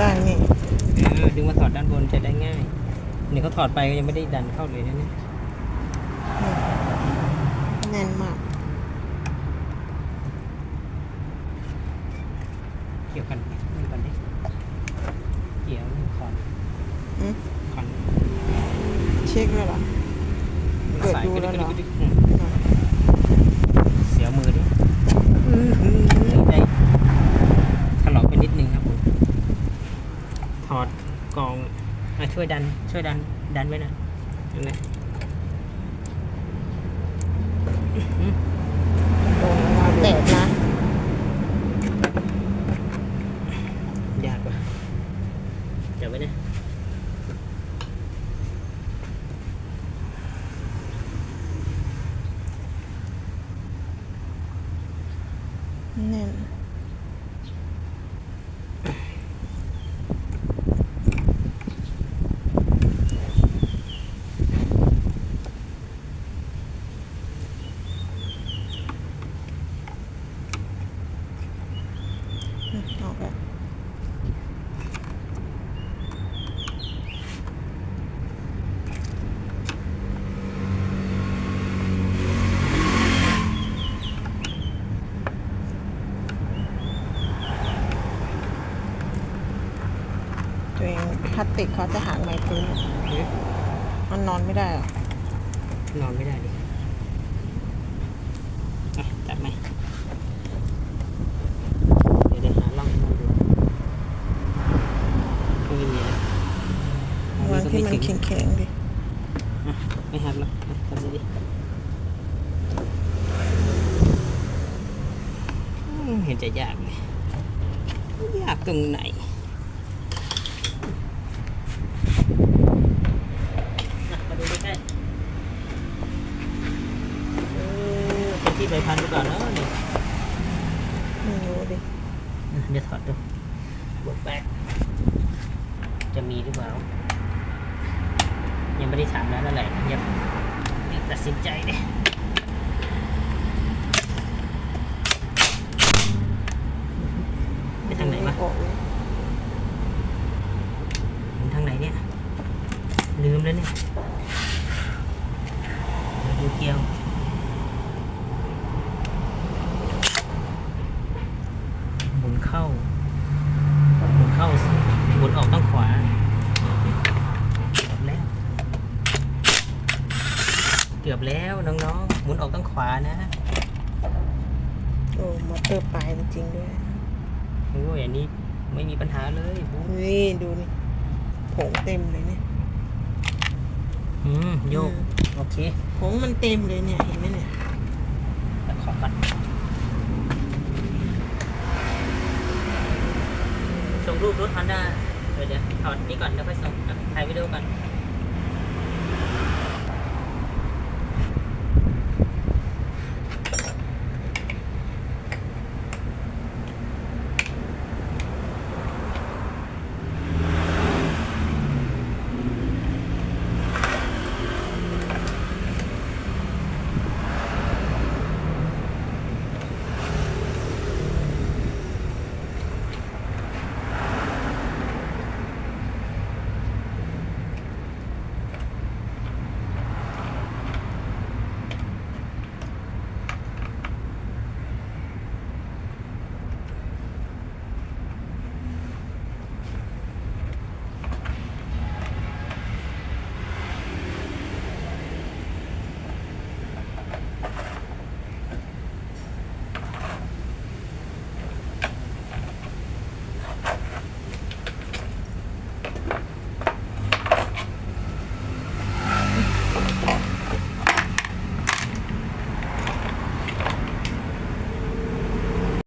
ได้นี่ดึงมาถอดด้านบนจะได้ง่ายเนี่ยเขาถอดไปก็ยังไม่ได้ดันเข้าเลยนะเนี่ยแน่นมาก เกี่ยวกันมีกันดิเกี่ยวคอนคอนเช็คเลยหรอเกิดดูแล้วเหรอ อะช่วยดัน ช่วยดัน ดันไว้นะนั่นแหละโดนมาแตะนะ ยากกว่าจับไว้นะ แน่นอืมออกแล้ว ตัวเองพ ลาสติกเขาจะหางไหมพื้นเอ๊ะมันนอนไม่ได้เหรอนอนไม่ได้ดิอะจับไหมเดี๋ยวเดี๋ยวหาล่องให้มันดูไม่มีนะวางที่มันแข็งๆดิอะไม่หักหรอกอะทำดูดิอืมเห็นจะยากเลยยากตรงไหนอะมาดูใกล้ๆเออเป็นที่ ใบพันธุ์หรือเปล่าเนาะนี่ไม่รู้ดิอะเดี๋ยวถอดดูบวกแป๊กจะมีหรือเปล่า ยังไม่ได้ถามแล้วนั่นแหละยังยังตัดสินใจเลยไปทางไหนวะออกเลยมันทางไหนเนี่ย ลืมแล้วเนี่ยดูเกียว หมุน เข้าหมุนเข้าหมุนออกต้องขวาเกือบแล้วเกือบแล้วน้องๆหมุนออกต้องขวานะโอ้มอเตอร์ปลายจริงๆด้วยโอ้ยอันนี้ไม่มีปัญหาเลยบุ๊คนี่ดูนี่ผงเต็มเลยเนี่ยอืมโยกโอเคผงมันเต็มเลยเนี่ยเห็นไหมเนี่ย แต่ขอก่อนส่ง รูปรถฮอนด้าเดี๋ยวเดี๋ยวถอดนี่ก่อนแล้วค่อยส่งอะ